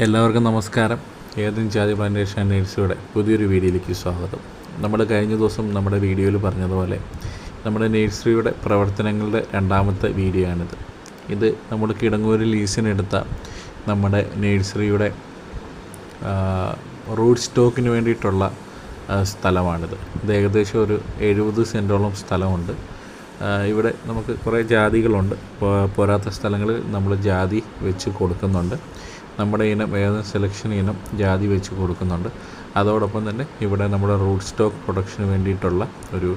എല്ലാവർക്കും നമസ്കാരം. ഏതും ജാതി പ്ലാന്റേഷൻ നേഴ്സിയുടെ പുതിയൊരു വീഡിയോയിലേക്ക് സ്വാഗതം. നമ്മൾ കഴിഞ്ഞ ദിവസം നമ്മുടെ വീഡിയോയിൽ പറഞ്ഞതുപോലെ നമ്മുടെ നേഴ്സറിയുടെ പ്രവർത്തനങ്ങളുടെ രണ്ടാമത്തെ വീഡിയോ ആണിത്. ഇത് നമ്മൾ കിടങ്ങൂരിൽ ലീസിനെടുത്ത നമ്മുടെ നേഴ്സറിയുടെ റൂട്ട് സ്റ്റോക്കിന് വേണ്ടിയിട്ടുള്ള സ്ഥലമാണിത്. ഇത് ഏകദേശം ഒരു എഴുപത് സെന്റോളം സ്ഥലമുണ്ട്. ഇവിടെ നമുക്ക് കുറേ ജാതികളുണ്ട്. പോരാത്ത സ്ഥലങ്ങളിൽ നമ്മൾ ജാതി വെച്ച് കൊടുക്കുന്നുണ്ട്. നമ്മുടെ ഇനം ഏത് സെലക്ഷൻ ഇനം ജാതി വെച്ച് കൊടുക്കുന്നുണ്ട്. അതോടൊപ്പം തന്നെ ഇവിടെ നമ്മുടെ റൂട്ട് സ്റ്റോക്ക് പ്രൊഡക്ഷന് വേണ്ടിയിട്ടുള്ള ഒരു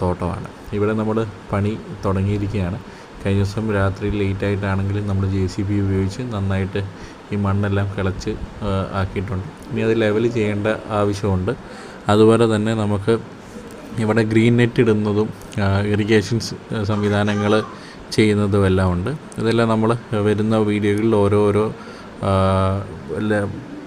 തോട്ടമാണ്. ഇവിടെ നമ്മൾ പണി തുടങ്ങിയിരിക്കുകയാണ്. കഴിഞ്ഞ ദിവസം രാത്രി ലേറ്റ് ആയിട്ടാണെങ്കിലും നമ്മൾ ജെ സി ബി ഉപയോഗിച്ച് നന്നായിട്ട് ഈ മണ്ണെല്ലാം കിളച്ച് ആക്കിയിട്ടുണ്ട്. ഇനി അത് ലെവൽ ചെയ്യേണ്ട ആവശ്യമുണ്ട്. അതുപോലെ തന്നെ നമുക്ക് ഇവിടെ ഗ്രീൻ നെറ്റ് ഇടുന്നതും ഇറിഗേഷൻ സംവിധാനങ്ങൾ ചെയ്യുന്നതും എല്ലാം ഉണ്ട്. ഇതെല്ലാം നമ്മൾ വരുന്ന വീഡിയോകളിൽ ഓരോരോ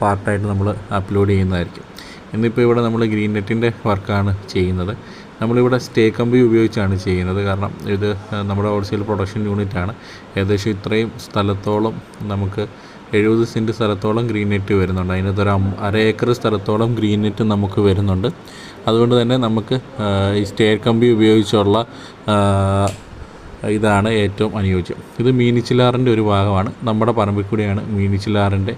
പാർട്ടായിട്ട് നമ്മൾ അപ്ലോഡ് ചെയ്യുന്നതായിരിക്കും. ഇന്നിപ്പോൾ ഇവിടെ നമ്മൾ ഗ്രീൻ നെറ്റിന്റെ വർക്കാണ് ചെയ്യുന്നത്. നമ്മളിവിടെ സ്റ്റേ കമ്പി ഉപയോഗിച്ചാണ് ചെയ്യുന്നത്. കാരണം ഇത് നമ്മുടെ ഹോൾസെയിൽ പ്രൊഡക്ഷൻ യൂണിറ്റാണ്. ഏകദേശം ഇത്രയും സ്ഥലത്തോളം നമുക്ക് എഴുപത് സെന്റ് സ്ഥലത്തോളം ഗ്രീൻ നെറ്റ് വരുന്നുണ്ട്. അതിനകത്ത് ഒരു അര ഏക്കർ സ്ഥലത്തോളം ഗ്രീൻ നെറ്റ് നമുക്ക് വരുന്നുണ്ട്. അതുകൊണ്ട് തന്നെ നമുക്ക് ഈ സ്റ്റേ കമ്പി ഉപയോഗിച്ചുള്ള ഇതാണ് ഏറ്റവും അനുയോജ്യം. ഇത് മീനിച്ചിലാറിന്റെ ഒരു ഭാഗമാണ്. നമ്മുടെ പറമ്പിൽ കൂടിയാണ് മീനിച്ചിലാറിന്റെ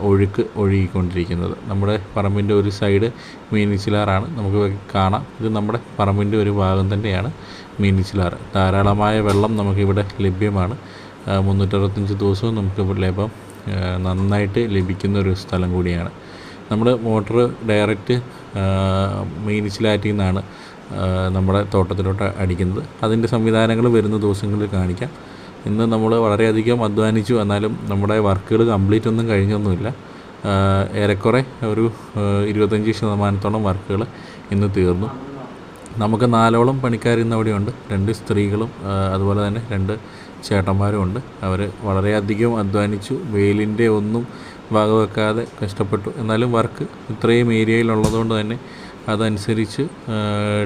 ഒഴുക്ക് ഒഴുകിക്കൊണ്ടിരിക്കുന്നത്. നമ്മുടെ പറമ്പിന്റെ ഒരു സൈഡ് മീനിച്ചിലാറാണ്. നമുക്ക് കാണാം. ഇത് നമ്മുടെ പറമ്പിന്റെ ഒരു ഭാഗം തന്നെയാണ് മീനിച്ചിലാറ് ധാരാളമായ വെള്ളം നമുക്കിവിടെ ലഭ്യമാണ്. മുന്നൂറ്ററുപത്തഞ്ച് ദിവസവും നമുക്ക് ലഭ്യം നന്നായിട്ട് ലഭിക്കുന്ന ഒരു സ്ഥലം കൂടിയാണ്. നമ്മൾ മോട്ടർ ഡയറക്റ്റ് മീനിച്ചിലാറ്റിൽ നിന്നാണ് നമ്മുടെ തോട്ടത്തിലോട്ട് അടിക്കുന്നത്. അതിന്റെ സംവിധാനങ്ങൾ വരുന്ന ദിവസങ്ങളിൽ കാണിക്കാം. ഇന്ന് നമ്മൾ വളരെയധികം അധ്വാനിച്ചു. എന്നാലും നമ്മുടെ വർക്കുകൾ കംപ്ലീറ്റ് ഒന്നും കഴിഞ്ഞൊന്നുമില്ല. ഏറെക്കുറെ ഒരു ഇരുപത്തഞ്ച് ശതമാനത്തോളം വർക്കുകൾ ഇന്ന് തീർന്നു. നമുക്ക് നാലോളം പണിക്കാർ ഇന്ന് അവിടെയുണ്ട്. രണ്ട് സ്ത്രീകളും അതുപോലെ തന്നെ രണ്ട് ചേട്ടന്മാരും ഉണ്ട്. അവർ വളരെയധികം അധ്വാനിച്ചു. വെയിലിന്റെ ഒന്നും വകവെക്കാതെ കഷ്ടപ്പെട്ടു. എന്നാലും വർക്ക് ഇത്രയും ഏരിയയിലുള്ളതുകൊണ്ട് തന്നെ അതനുസരിച്ച്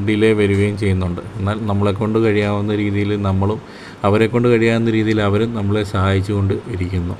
ഡിലേ വരികയും ചെയ്യുന്നുണ്ട്. എന്നാൽ നമ്മളെ കൊണ്ട് കഴിയാവുന്ന രീതിയിൽ നമ്മളും അവരെ കൊണ്ട് കഴിയാവുന്ന രീതിയിൽ അവരും നമ്മളെ സഹായിച്ചുകൊണ്ട് ഇരിക്കുന്നു.